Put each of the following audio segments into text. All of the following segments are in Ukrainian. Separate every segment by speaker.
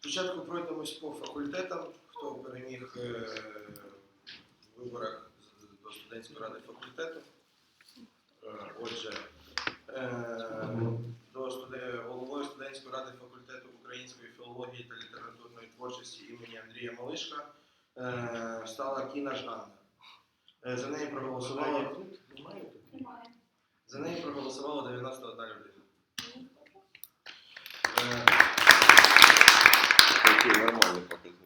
Speaker 1: Спочатку пройдемось по факультетам, хто переміг е, з- ради факультету. Е, Отже, е, до головою студентської ради факультету української філології та літературної творчості імені Андрія Малишка е, стала Кіна Жанна. За неї проголосувало,
Speaker 2: тут? Немає тут?
Speaker 1: За неї проголосувало 91 людина.
Speaker 3: Такий нормальний показник.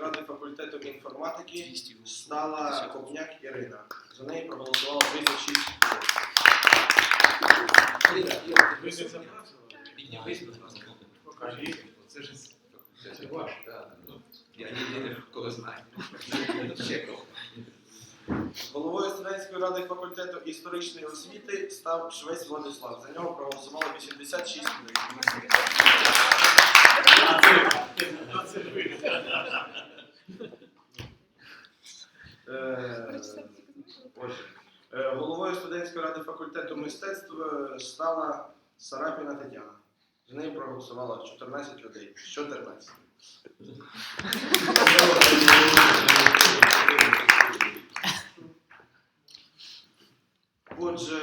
Speaker 1: Ради факультету інформатики стала Копняк Ірина. За неї проголосувало 36
Speaker 2: Ви не запрашували?
Speaker 4: Піднімись, будь ласка.
Speaker 2: Покажіть.
Speaker 4: Це ж
Speaker 2: Це ваш.
Speaker 4: я єдиний, кого знаю. Ще кого.
Speaker 1: Головою студентської ради факультету історичної освіти став Швець Владислав. За нього проголосувало 86 людей.
Speaker 2: А це ви.
Speaker 1: Е, е, головою студентської ради факультету мистецтв е, стала Сарапіна Тетяна. За неї проголосувало 14 людей. 14. Отже,